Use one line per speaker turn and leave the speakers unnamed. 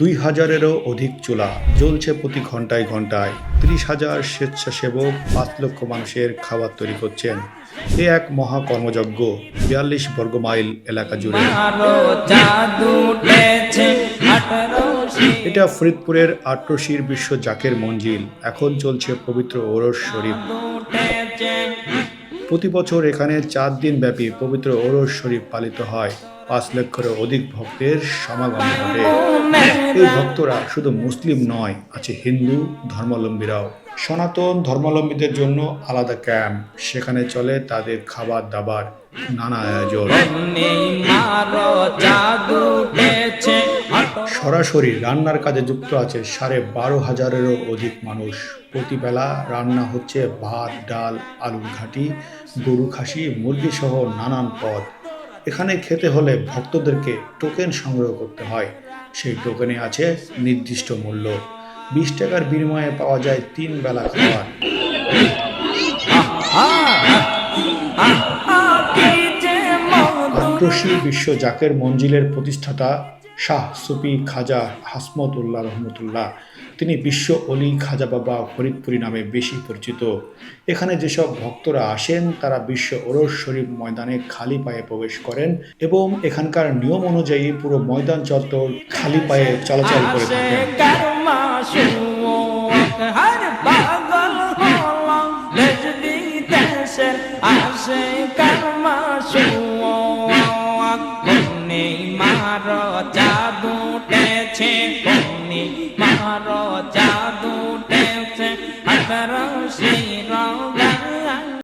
দুই হাজারেরও অধিক চুলা জ্বলছে প্রতি ঘন্টায় ঘন্টায়। ত্রিশ হাজার স্বেচ্ছাসেবক পাঁচ লক্ষ মানুষের খাবার তৈরি করছেন। এ এক মহা কর্মযজ্ঞ বিয়াল্লিশ বর্গমাইল এলাকা জুড়ে। এটা ফরিদপুরের আট্রসির বিশ্ব জাকের মঞ্জিল। এখন চলছে পবিত্র ওরস শরীফ। প্রতি বছর এখানে চার দিন ব্যাপী পবিত্র ওরস শরীফ পালিত হয়। পাঁচ লক্ষেরও অধিক ভক্তের সমাগম ঘটে। এই ভক্তরা শুধু মুসলিম নয় আছে হিন্দু ধর্মাবলম্বীরাও। সনাতন ধর্মাবলম্বীদের জন্য আলাদা ক্যাম্প। সেখানে চলে তাদের খাবার দাবার নানা আয়োজন। সরাসরি রান্নার কাজে যুক্ত আছে সাড়ে বারো হাজারেরও অধিক মানুষ। প্রতিবেলা রান্না হচ্ছে ভাত ডাল আলুর ঘাটি গরু খাসি মুরগি সহ নানান পদ। এখানে খেতে হলে ভক্তদেরকে টোকেন সংগ্রহ করতে হয় সেই টোকেনে আছে নির্দিষ্ট মূল্য বিশ টাকার বিনিময়ে পাওয়া যায় তিন বেলা খাবার আগ্রসী বিশ্ব জাকের মঞ্জিলের প্রতিষ্ঠাতা শাহ সুফি খাজা হাসমতুল্লাহ রহমতুল্লাহ। তিনি বিশ্ব অলি খাজা বাবা ফরিদপুরি নামে বেশি পরিচিত। এখানে যেসব ভক্তরা আসেন তারা বিশ্ব ওরস শরীফ ময়দানে খালি পায়ে প্রবেশ করেন এবং এখানকার নিয়ম অনুযায়ী পুরো ময়দান চত্বর খালি পায়ে চলাচল করে থাকেন।
অমনি মার জাদু উঠেছে অমনি মার জাদু উঠেছে হাজার সেই রঙ